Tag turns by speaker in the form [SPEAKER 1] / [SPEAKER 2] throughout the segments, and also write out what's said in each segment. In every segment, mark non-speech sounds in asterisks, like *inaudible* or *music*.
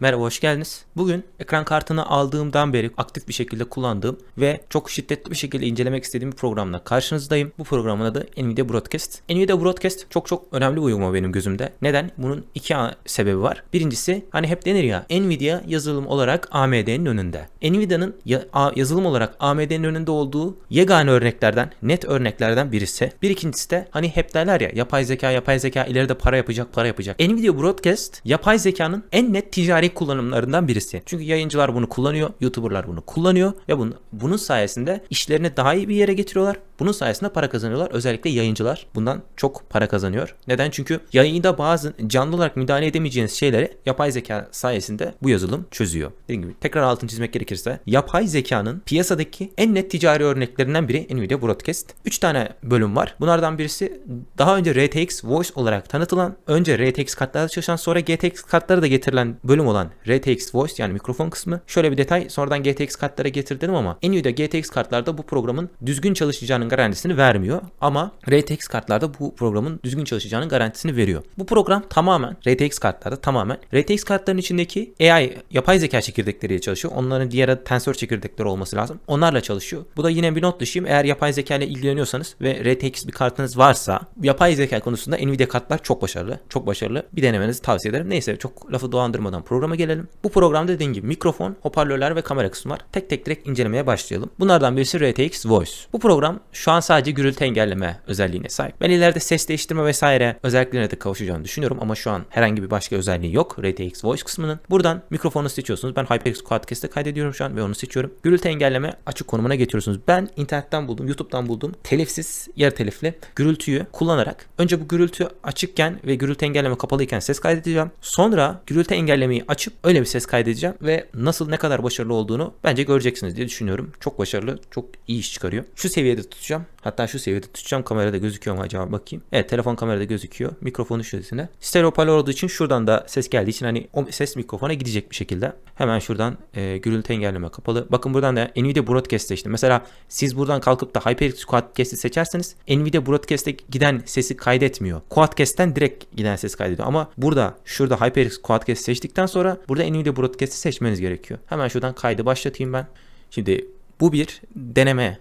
[SPEAKER 1] Merhaba hoş geldiniz. Bugün ekran kartını aldığımdan beri aktif bir şekilde kullandığım ve çok şiddetli bir şekilde incelemek istediğim bir programla karşınızdayım. Bu programın adı Nvidia Broadcast. Nvidia Broadcast çok çok önemli bir uygulama benim gözümde. Neden? Bunun iki sebebi var. Birincisi hani hep denir ya Nvidia yazılım olarak AMD'nin önünde. Nvidia'nın ya- yazılım olarak AMD'nin önünde olduğu yegane örneklerden, net örneklerden birisi. Bir ikincisi de hani hep derler ya yapay zeka, yapay zeka ileride para yapacak, para yapacak. Nvidia Broadcast yapay zekanın en net ticari kullanımlarından birisi. Çünkü yayıncılar bunu kullanıyor, YouTuber'lar bunu kullanıyor ve bunun sayesinde işlerini daha iyi bir yere getiriyorlar. Bunun sayesinde para kazanıyorlar. Özellikle yayıncılar bundan çok para kazanıyor. Neden? Çünkü yayında bazı canlı olarak müdahale edemeyeceğiniz şeyleri yapay zeka sayesinde bu yazılım çözüyor. Dediğim gibi tekrar altını çizmek gerekirse yapay zekanın piyasadaki en net ticari örneklerinden biri Nvidia Broadcast. 3 tane bölüm var. Bunlardan birisi daha önce RTX Voice olarak tanıtılan, önce RTX kartlarda çalışan sonra GTX kartlara da getirilen bölüm olan RTX Voice yani mikrofon kısmı. Şöyle bir detay sonradan GTX kartlara getirdim ama Nvidia GTX kartlarda bu programın düzgün çalışacağının garantisini vermiyor ama RTX kartlarda bu programın düzgün çalışacağının garantisini veriyor. Bu program tamamen RTX kartlarda tamamen RTX kartların içindeki AI yapay zeka çekirdekleriyle çalışıyor. Onların diğer adı tensör çekirdekleri olması lazım. Onlarla çalışıyor. Bu da yine bir not düşeyim. Eğer yapay zeka ile ilgileniyorsanız ve RTX bir kartınız varsa yapay zeka konusunda Nvidia kartlar çok başarılı. Çok başarılı. Bir denemenizi tavsiye ederim. Neyse çok lafı dolandırmadan programa gelelim. Bu programda dediğim gibi mikrofon, hoparlörler ve kamera kısmı var. Tek tek direkt incelemeye başlayalım. Bunlardan birisi RTX Voice. Bu program şu an sadece gürültü engelleme özelliğine sahip. Ben ileride ses değiştirme vesaire özelliklerine de kavuşacağını düşünüyorum ama şu an herhangi bir başka özelliği yok RTX Voice kısmının. Buradan mikrofonu seçiyorsunuz. Ben HyperX Quadcast'te kaydediyorum şu an ve onu seçiyorum. Gürültü engelleme açık konumuna getiriyorsunuz. Ben internetten buldum, YouTube'dan buldum. Telifsiz, yarı telifli gürültüyü kullanarak önce bu gürültü açıkken ve gürültü engelleme kapalıyken ses kaydedeceğim. Sonra gürültü engellemeyi açıp öyle bir ses kaydedeceğim ve nasıl ne kadar başarılı olduğunu bence göreceksiniz diye düşünüyorum. Çok başarılı, çok iyi iş çıkarıyor. Şu seviyede tutacağım. Hatta şu seviyede tutacağım. Kamerada gözüküyor mu acaba bakayım. Evet telefon kamerada gözüküyor. Mikrofonu şurasına. Stereo hoparlör olduğu için şuradan da ses geldiği için hani o ses mikrofona gidecek bir şekilde. Hemen şuradan e, gürültü engelleme kapalı. Bakın buradan da Nvidia Broadcast seçtim. Mesela siz buradan kalkıp da HyperX Quadcast'i seçerseniz Nvidia Broadcast'e giden sesi kaydetmiyor. Quadcast'ten direkt giden ses kaydediyor. Ama burada şurada HyperX Quadcast seçtikten sonra burada Nvidia Broadcast'i seçmeniz gerekiyor. Hemen şuradan kaydı başlatayım ben. Şimdi bu bir deneme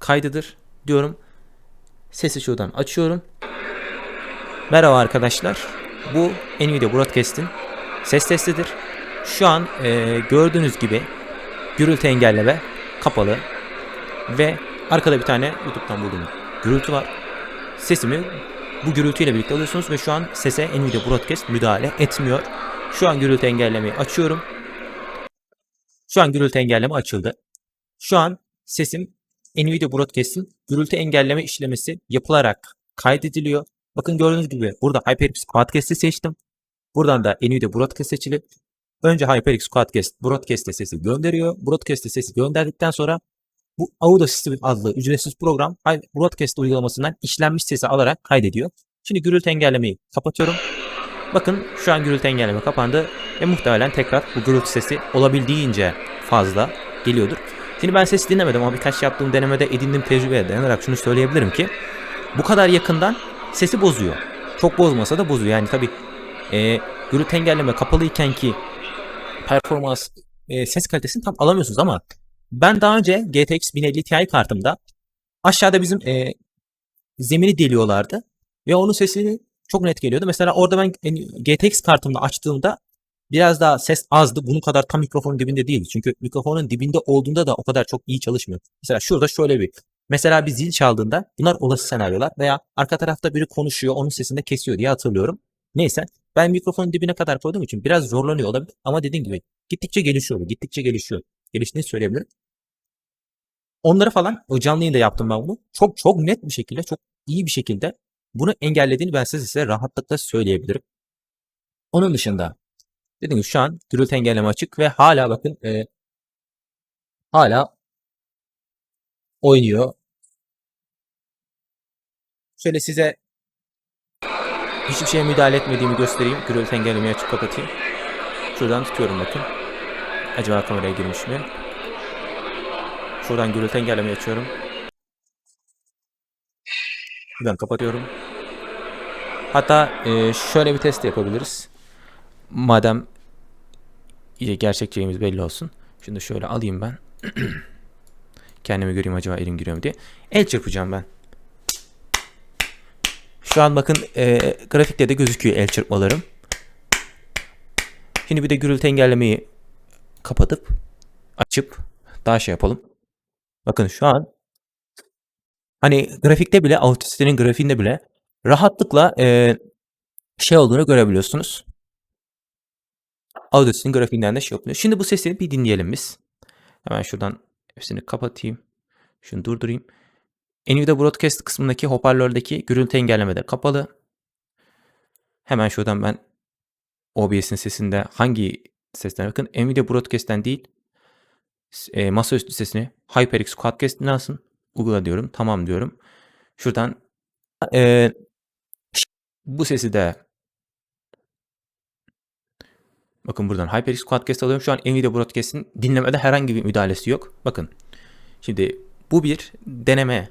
[SPEAKER 1] kaydıdır diyorum. Sesi şuradan açıyorum. Merhaba arkadaşlar. Bu Nvidia Broadcast'in ses testidir. Şu an e, gördüğünüz gibi gürültü engelleme kapalı ve arkada bir tane YouTube'dan bulduğum gürültü var. Sesimi bu gürültüyle birlikte alıyorsunuz ve şu an sese Nvidia Broadcast müdahale etmiyor. Şu an gürültü engellemeyi açıyorum. Şu an gürültü engelleme açıldı. Şu an sesim Nvidia Broadcast'in gürültü engelleme işlemesi yapılarak kaydediliyor. Bakın gördüğünüz gibi burada HyperX Quadcast'i seçtim. Buradan da Nvidia Broadcast seçili. Önce HyperX Quadcast Broadcast'e sesi gönderiyor. Broadcast'e sesi gönderdikten sonra bu Audacity adlı ücretsiz program Broadcast uygulamasından işlenmiş sesi alarak kaydediyor. Şimdi gürültü engellemeyi kapatıyorum. Bakın şu an gürültü engelleme kapandı ve muhtemelen tekrar bu gürültü sesi olabildiğince fazla geliyordur. Şimdi ben sesi dinlemedim ama birkaç yaptığım denemede edindiğim tecrübeye dayanarak şunu söyleyebilirim ki bu kadar yakından sesi bozuyor. Çok bozmasa da bozuyor. Yani tabi e, gürültü engelleme kapalıyken ki performans e, ses kalitesini tam alamıyorsunuz ama ben daha önce GTX 1050 Ti kartımda aşağıda bizim e, zemini deliyorlardı ve onun sesini çok net geliyordu. Mesela orada ben e, GTX kartımda açtığımda biraz daha ses azdı. Bunun kadar tam mikrofonun dibinde değil. Çünkü mikrofonun dibinde olduğunda da o kadar çok iyi çalışmıyor. Mesela şurada şöyle bir Mesela bir zil çaldığında bunlar olası senaryolar veya arka tarafta biri konuşuyor onun sesini de kesiyor diye hatırlıyorum. Neyse ben mikrofonun dibine kadar koyduğum için biraz zorlanıyor olabilir ama dediğim gibi gittikçe gelişiyor. Gittikçe gelişiyor. Geliştiğini söyleyebilirim. Onları falan o canlı yayında yaptım ben bunu. Çok çok net bir şekilde çok iyi bir şekilde bunu engellediğini ben size, size rahatlıkla söyleyebilirim. Onun dışında dediğim gibi şu an gürültü engelleme açık ve hala bakın e, hala oynuyor. Şöyle size hiçbir şeye müdahale etmediğimi göstereyim. Gürültü engellemeyi açıp kapatayım. Şuradan tutuyorum bakın. Acaba kameraya girmiş mi? Şuradan gürültü engellemeyi açıyorum. Buradan kapatıyorum. Hatta e, şöyle bir test yapabiliriz. Madem gerçekçiliğimiz belli olsun. Da şöyle alayım ben. *clears throat* Kendimi göreyim acaba elim giriyor mu diye. El çırpacağım ben. Şu an bakın e, grafikte de gözüküyor el çırpmalarım. Şimdi bir de gürültü engellemeyi kapatıp açıp daha şey yapalım. Bakın şu an hani grafikte bile Audacity'nin grafiğinde bile rahatlıkla e, şey olduğunu görebiliyorsunuz. Audacity'nin grafiğinden de şey yapılıyor. Şimdi bu sesini bir dinleyelim biz. Hemen şuradan hepsini kapatayım. Şunu durdurayım. Nvidia Broadcast kısmındaki hoparlördeki gürültü engelleme de kapalı. Hemen şuradan ben OBS'in sesinde hangi sesten bakın Nvidia Broadcast'ten değil e, masaüstü sesini HyperX Quadcast'ine alsın. Uygula diyorum. Tamam diyorum. Şuradan e, bu sesi de bakın buradan HyperX Quadcast alıyorum. Şu an Nvidia Broadcast'in dinlemede herhangi bir müdahalesi yok. Bakın. Şimdi bu bir deneme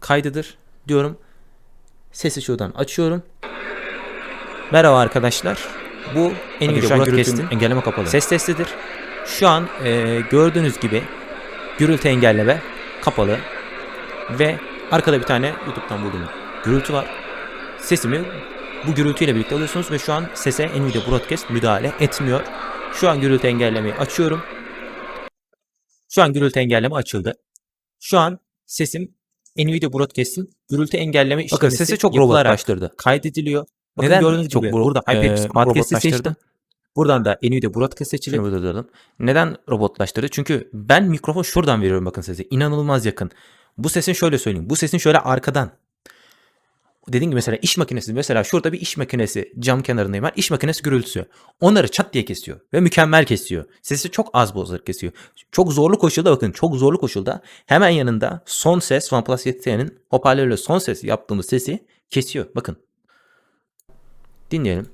[SPEAKER 1] kaydıdır diyorum. Sesi şuradan açıyorum. Merhaba arkadaşlar. Bu Nvidia Broadcast'in
[SPEAKER 2] engelleme kapalı.
[SPEAKER 1] ses testidir. Şu an e, gördüğünüz gibi gürültü engelleme kapalı ve arkada bir tane YouTube'dan bulduğum gürültü var. Sesimi bu gürültüyle birlikte alıyorsunuz ve şu an sese Nvidia Broadcast müdahale etmiyor. Şu an gürültü engellemeyi açıyorum. Şu an gürültü engelleme açıldı. Şu an sesim Nvidia Broadcast'in gürültü engelleme işlemesi
[SPEAKER 2] Bakın sesi çok robotlaştırdı.
[SPEAKER 1] kaydediliyor. Bakın
[SPEAKER 2] Neden
[SPEAKER 1] gördüğünüz
[SPEAKER 2] çok
[SPEAKER 1] gibi
[SPEAKER 2] bu-
[SPEAKER 1] burada
[SPEAKER 2] e,
[SPEAKER 1] HyperX Podcast'i
[SPEAKER 2] robotlaştırdı?
[SPEAKER 1] seçtim. Buradan da Nvidia Broadcast seçili.
[SPEAKER 2] Şunu burada duralım.
[SPEAKER 1] Neden robotlaştırdı? Çünkü ben mikrofon şuradan veriyorum bakın sesi. İnanılmaz yakın. Bu sesin şöyle söyleyeyim. Bu sesin şöyle arkadan. Dediğim gibi mesela iş makinesi. Mesela şurada bir iş makinesi cam kenarındayım ben. İş makinesi gürültüsü. Onları çat diye kesiyor. Ve mükemmel kesiyor. Sesi çok az bozarak kesiyor. Çok zorlu koşulda bakın. Çok zorlu koşulda hemen yanında son ses OnePlus 7T'nin hoparlörle son ses yaptığımız sesi kesiyor. Bakın. Dinleyelim.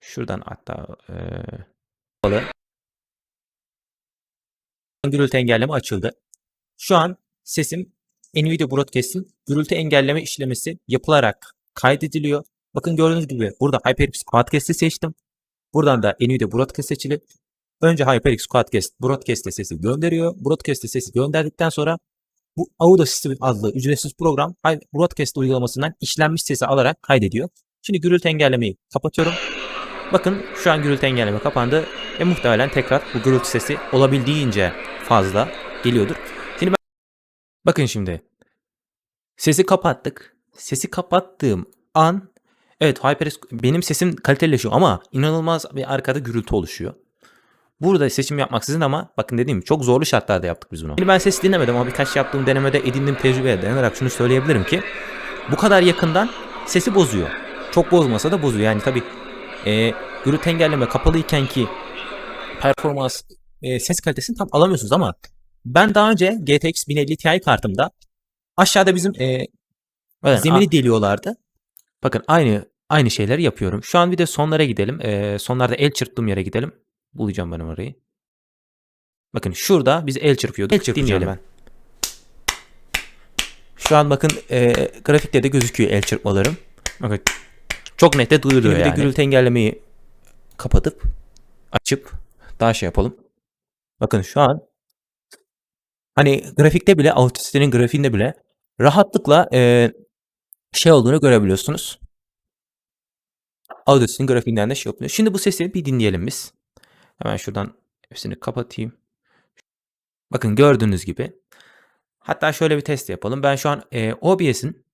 [SPEAKER 1] Şuradan hatta eee gürültü engelleme açıldı. Şu an sesim Nvidia Broadcast'in gürültü engelleme işlemesi yapılarak kaydediliyor. Bakın gördüğünüz gibi burada HyperX Quadcast'i seçtim. Buradan da Nvidia Broadcast seçili. Önce HyperX Quadcast Broadcast'e sesi gönderiyor. Broadcast'e sesi gönderdikten sonra bu Audacity adlı ücretsiz program Broadcast uygulamasından işlenmiş sesi alarak kaydediyor. Şimdi gürültü engellemeyi kapatıyorum. Bakın şu an gürültü engelleme kapandı ve muhtemelen tekrar bu gürültü sesi olabildiğince fazla geliyordur. Bakın şimdi. Sesi kapattık. Sesi kapattığım an evet HyperX benim sesim kaliteleşiyor ama inanılmaz bir arkada gürültü oluşuyor. Burada seçim yapmaksızın ama bakın dediğim çok zorlu şartlarda yaptık biz bunu. Şimdi ben ses dinlemedim ama birkaç yaptığım denemede edindiğim tecrübeye dayanarak şunu söyleyebilirim ki bu kadar yakından sesi bozuyor. Çok bozmasa da bozuyor. Yani tabi e, gürültü engelleme kapalıyken ki performans e, ses kalitesini tam alamıyorsunuz ama ben daha önce GTX 1050 Ti kartımda aşağıda bizim e,
[SPEAKER 2] Evet,
[SPEAKER 1] zemini deliyorlardı. Bakın aynı aynı şeyleri yapıyorum. Şu an bir de sonlara gidelim. E, sonlarda el çırptığım yere gidelim. Bulacağım ben orayı. Bakın şurada biz el çırpıyorduk. El
[SPEAKER 2] çırpacağım
[SPEAKER 1] Dinleyelim.
[SPEAKER 2] ben.
[SPEAKER 1] Şu an bakın e, grafikte de gözüküyor el çırpmalarım. Bakın çok net de duyuluyor
[SPEAKER 2] Şimdi bir de
[SPEAKER 1] yani. gürültü engellemeyi kapatıp açıp daha şey yapalım. Bakın şu an hani grafikte bile Audacity'nin grafiğinde bile rahatlıkla e, şey olduğunu görebiliyorsunuz. Audacity'nin grafiğinden de şey yapıyor. Şimdi bu sesi bir dinleyelim biz. Hemen şuradan hepsini kapatayım. Bakın gördüğünüz gibi. Hatta şöyle bir test yapalım. Ben şu an e, OBS'in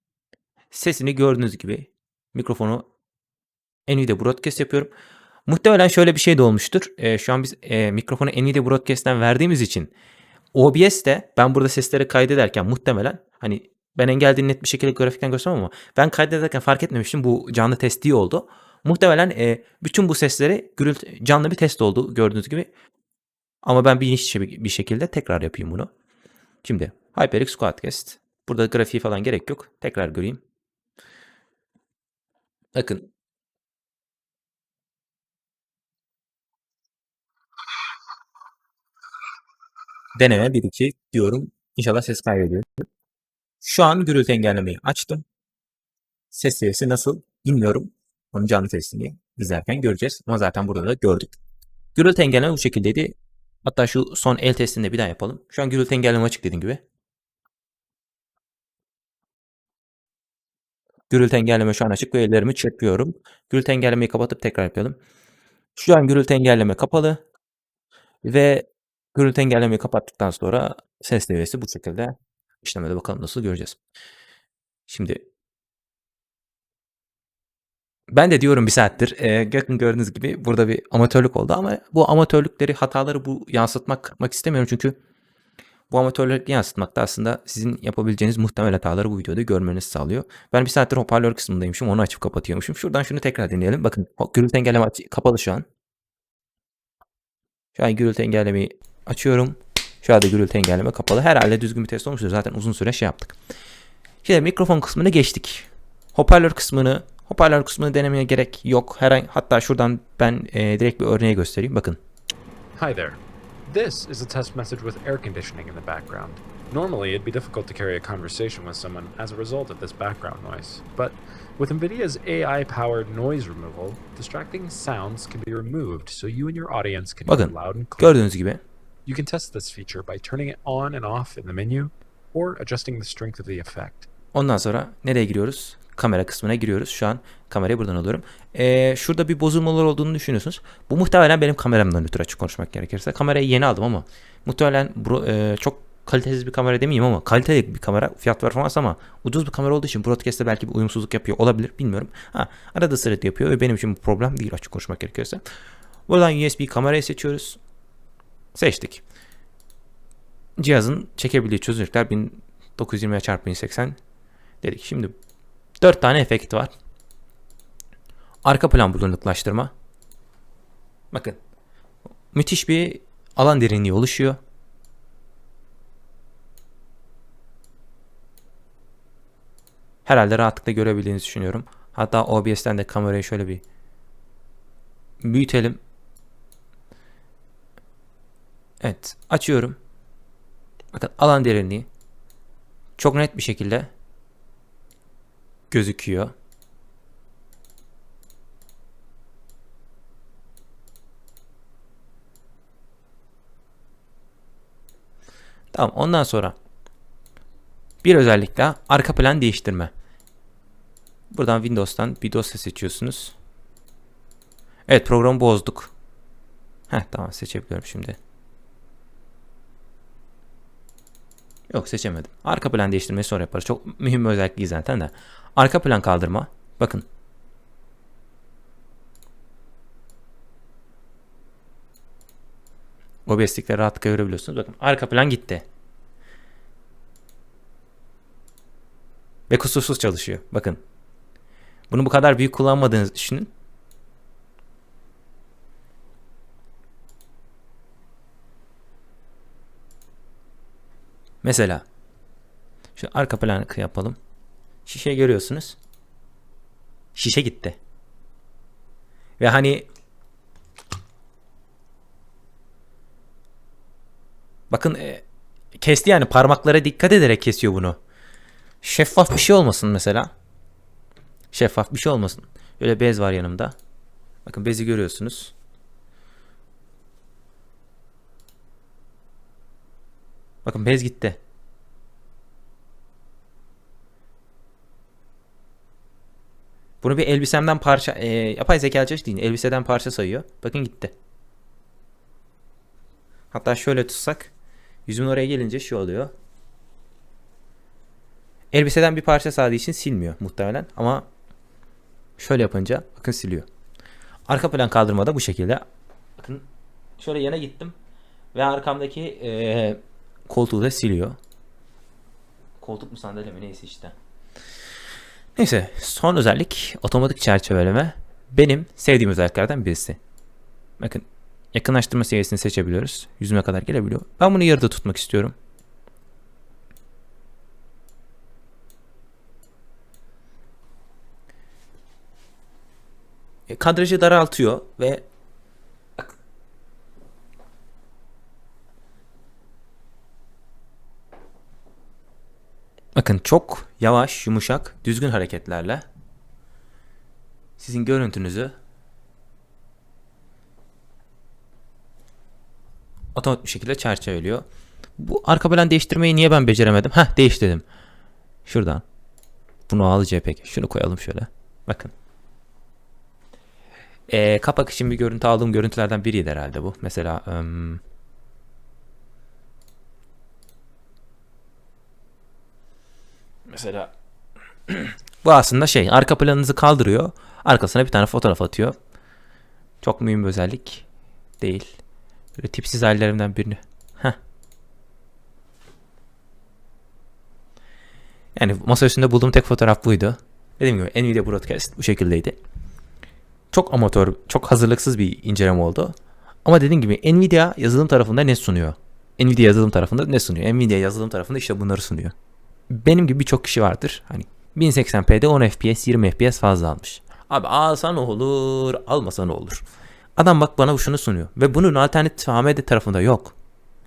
[SPEAKER 1] sesini gördüğünüz gibi mikrofonu Nvidia Broadcast yapıyorum. Muhtemelen şöyle bir şey de olmuştur. E, şu an biz e, mikrofonu Nvidia Broadcast'ten verdiğimiz için OBS de ben burada sesleri kaydederken muhtemelen hani ben engellediğini net bir şekilde grafikten göstermem ama ben kaydederken fark etmemiştim. Bu canlı test iyi oldu. Muhtemelen e, bütün bu sesleri gürültü, canlı bir test oldu gördüğünüz gibi. Ama ben bilinçli bir şekilde tekrar yapayım bunu. Şimdi HyperX Quadcast. Burada grafiği falan gerek yok. Tekrar göreyim. Bakın. Deneme 1-2 diyorum. İnşallah ses kaybediyor. Şu an gürültü engellemeyi açtım. Ses seviyesi nasıl bilmiyorum. Onun canlı testini izlerken göreceğiz. Ama zaten burada da gördük. Gürültü engelleme bu şekildeydi. Hatta şu son el testini de bir daha yapalım. Şu an gürültü engelleme açık dediğim gibi. Gürültü engelleme şu an açık ve ellerimi çırpıyorum. Gürültü engellemeyi kapatıp tekrar yapalım. Şu an gürültü engelleme kapalı. Ve gürültü engellemeyi kapattıktan sonra ses seviyesi bu şekilde işlemede bakalım nasıl göreceğiz. Şimdi ben de diyorum bir saattir. E, Gökün gördüğünüz gibi burada bir amatörlük oldu ama bu amatörlükleri, hataları bu yansıtmak kırmak istemiyorum çünkü bu amatörlükleri yansıtmak da aslında sizin yapabileceğiniz muhtemel hataları bu videoda görmenizi sağlıyor. Ben bir saattir hoparlör kısmındaymışım. Onu açıp kapatıyormuşum. Şuradan şunu tekrar dinleyelim. Bakın gürültü engelleme kapalı şu an. Şu an gürültü engellemeyi açıyorum. Şu anda gürültü engelleme kapalı. Herhalde düzgün bir test olmuştur. Zaten uzun süre şey yaptık. Şimdi mikrofon kısmını geçtik. Hoparlör kısmını hoparlör kısmını denemeye gerek yok. Herhangi hatta şuradan ben e, direkt bir örneği göstereyim. Bakın.
[SPEAKER 2] Hi there. This is a test message with air conditioning in the background. Normally, it'd be difficult to carry a conversation with someone as a result of this background noise. But with NVIDIA's AI powered noise removal, distracting sounds can be removed so you and your audience can
[SPEAKER 1] Bakın,
[SPEAKER 2] hear loud and clear.
[SPEAKER 1] Gördüğünüz gibi
[SPEAKER 2] You can test this feature by turning it on and off in the menu or adjusting the strength of the effect.
[SPEAKER 1] Ondan sonra nereye giriyoruz? Kamera kısmına giriyoruz. Şu an kamerayı buradan alıyorum. Ee, şurada bir bozulmalar olduğunu düşünüyorsunuz. Bu muhtemelen benim kameramdan ötürü açık konuşmak gerekirse. Kamerayı yeni aldım ama muhtemelen bro- e, çok kalitesiz bir kamera demeyeyim ama kaliteli bir kamera fiyat performans ama ucuz bir kamera olduğu için broadcast'te belki bir uyumsuzluk yapıyor olabilir bilmiyorum. Ha, arada sırada yapıyor ve benim için bu problem değil açık konuşmak gerekirse. Buradan USB kamerayı seçiyoruz. Seçtik. Cihazın çekebildiği çözünürlükler 1920 x 1080 dedik. Şimdi 4 tane efekt var. Arka plan bulanıklaştırma. Bakın. Müthiş bir alan derinliği oluşuyor. Herhalde rahatlıkla görebildiğinizi düşünüyorum. Hatta OBS'ten de kamerayı şöyle bir büyütelim. Evet, açıyorum. Bakın alan derinliği çok net bir şekilde gözüküyor. Tamam ondan sonra bir özellik daha arka plan değiştirme. Buradan Windows'tan bir dosya seçiyorsunuz. Evet programı bozduk. Heh tamam seçebiliyorum şimdi. Yok seçemedim. Arka plan değiştirmeyi sonra yaparız. Çok mühim bir özellik zaten de. Arka plan kaldırma. Bakın. OBS'likleri rahatlıkla görebiliyorsunuz. Bakın arka plan gitti. Ve kusursuz çalışıyor. Bakın. Bunu bu kadar büyük kullanmadığınızı düşünün. Mesela şu arka planı yapalım. Şişe görüyorsunuz. Şişe gitti. Ve hani bakın e, kesti yani parmaklara dikkat ederek kesiyor bunu. Şeffaf bir şey olmasın mesela. Şeffaf bir şey olmasın. Böyle bez var yanımda. Bakın bezi görüyorsunuz. Bakın bez gitti. Bunu bir elbisemden parça, e, yapay zeka değil, elbiseden parça sayıyor. Bakın gitti. Hatta şöyle tutsak, yüzümün oraya gelince şu oluyor. Elbiseden bir parça sağladığı için silmiyor muhtemelen ama şöyle yapınca bakın siliyor. Arka plan kaldırma da bu şekilde. Bakın şöyle yana gittim ve arkamdaki e, koltuğu da siliyor. Koltuk mu sandalye mi neyse işte. Neyse son özellik otomatik çerçeveleme. Benim sevdiğim özelliklerden birisi. Bakın yakınlaştırma seviyesini seçebiliyoruz. Yüzüme kadar gelebiliyor. Ben bunu yarıda tutmak istiyorum. E, kadrajı daraltıyor ve Bakın çok yavaş, yumuşak, düzgün hareketlerle sizin görüntünüzü otomatik bir şekilde çerçeveliyor. Bu arka plan değiştirmeyi niye ben beceremedim? Heh değiştirdim. Şuradan. Bunu al JPEG. Şunu koyalım şöyle. Bakın. Ee, kapak için bir görüntü aldığım görüntülerden biriydi herhalde bu. Mesela ım, mesela bu aslında şey arka planınızı kaldırıyor. Arkasına bir tane fotoğraf atıyor. Çok mühim bir özellik değil. Böyle tipsiz hallerimden birini. Heh. Yani masa üstünde bulduğum tek fotoğraf buydu. Dediğim gibi Nvidia Broadcast bu şekildeydi. Çok amatör, çok hazırlıksız bir inceleme oldu. Ama dediğim gibi Nvidia yazılım tarafında ne sunuyor? Nvidia yazılım tarafında ne sunuyor? Nvidia yazılım tarafında işte bunları sunuyor. Benim gibi birçok kişi vardır. Hani 1080p'de 10 FPS 20 FPS fazla almış. Abi alsan olur, almasan olur. Adam bak bana şunu sunuyor. Ve bunun alternatifi AMD tarafında yok.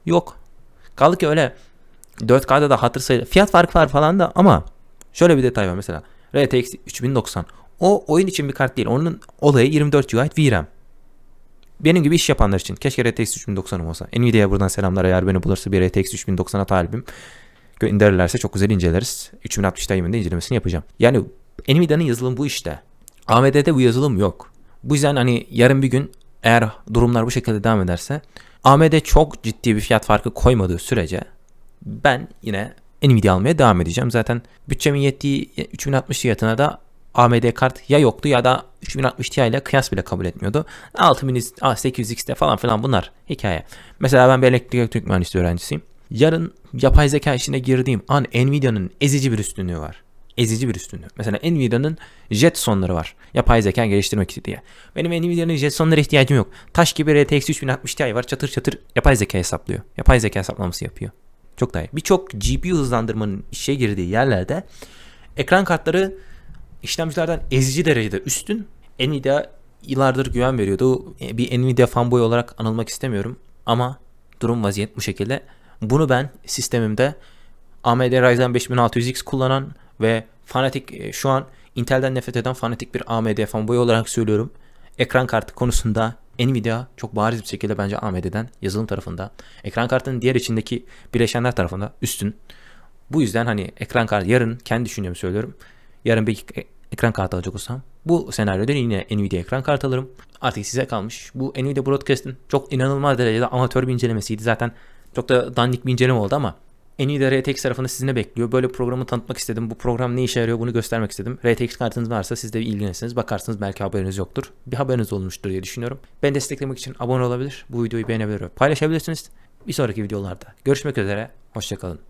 [SPEAKER 1] Yok. Kaldı ki öyle 4K'da da hatır sayılır. Fiyat farkı var falan da ama şöyle bir detay var mesela. RTX 3090. O oyun için bir kart değil. Onun olayı 24 GB VRAM. Benim gibi iş yapanlar için. Keşke RTX 3090'ım olsa. Nvidia'ya buradan selamlar. Eğer beni bulursa bir RTX 3090'a talibim. Gönderirlerse çok güzel inceleriz. 3060 Time'ın incelemesini yapacağım. Yani Nvidia'nın yazılımı bu işte. AMD'de bu yazılım yok. Bu yüzden hani yarın bir gün eğer durumlar bu şekilde devam ederse AMD çok ciddi bir fiyat farkı koymadığı sürece ben yine Nvidia almaya devam edeceğim. Zaten bütçemin yettiği 3060 fiyatına da AMD kart ya yoktu ya da 3060 Ti ile kıyas bile kabul etmiyordu. 6800X'te falan filan bunlar hikaye. Mesela ben bir elektrik elektronik mühendisliği öğrencisiyim. Yarın yapay zeka işine girdiğim an Nvidia'nın ezici bir üstünlüğü var. Ezici bir üstünlüğü. Mesela Nvidia'nın Jetson'ları var. Yapay zeka geliştirmek diye. Benim Nvidia'nın Jetson'lara ihtiyacım yok. Taş gibi RTX 3060 Ti var. Çatır çatır yapay zeka hesaplıyor. Yapay zeka hesaplaması yapıyor. Çok daha iyi. Birçok GPU hızlandırmanın işe girdiği yerlerde ekran kartları işlemcilerden ezici derecede üstün. Nvidia yıllardır güven veriyordu. E, Bir Nvidia fanboy olarak anılmak istemiyorum ama durum vaziyet bu şekilde. Bunu ben sistemimde AMD Ryzen 5600X kullanan ve fanatik e, şu an Intel'den nefret eden fanatik bir AMD fanboy olarak söylüyorum. Ekran kartı konusunda Nvidia çok bariz bir şekilde bence AMD'den yazılım tarafında, ekran kartının diğer içindeki bileşenler tarafında üstün. Bu yüzden hani ekran kartı yarın kendi düşüncemi söylüyorum. Yarın bir ek- ekran kartı alacak olsam bu senaryoda yine Nvidia ekran kartı alırım. Artık size kalmış. Bu Nvidia Broadcast'ın çok inanılmaz derecede amatör bir incelemesiydi. Zaten çok da dandik bir inceleme oldu ama Nvidia RTX tarafında sizi ne bekliyor? Böyle programı tanıtmak istedim. Bu program ne işe yarıyor bunu göstermek istedim. RTX kartınız varsa siz de ilgilenirsiniz. Bakarsınız belki haberiniz yoktur. Bir haberiniz olmuştur diye düşünüyorum. Ben desteklemek için abone olabilir. Bu videoyu beğenebilir ve paylaşabilirsiniz. Bir sonraki videolarda görüşmek üzere. Hoşçakalın.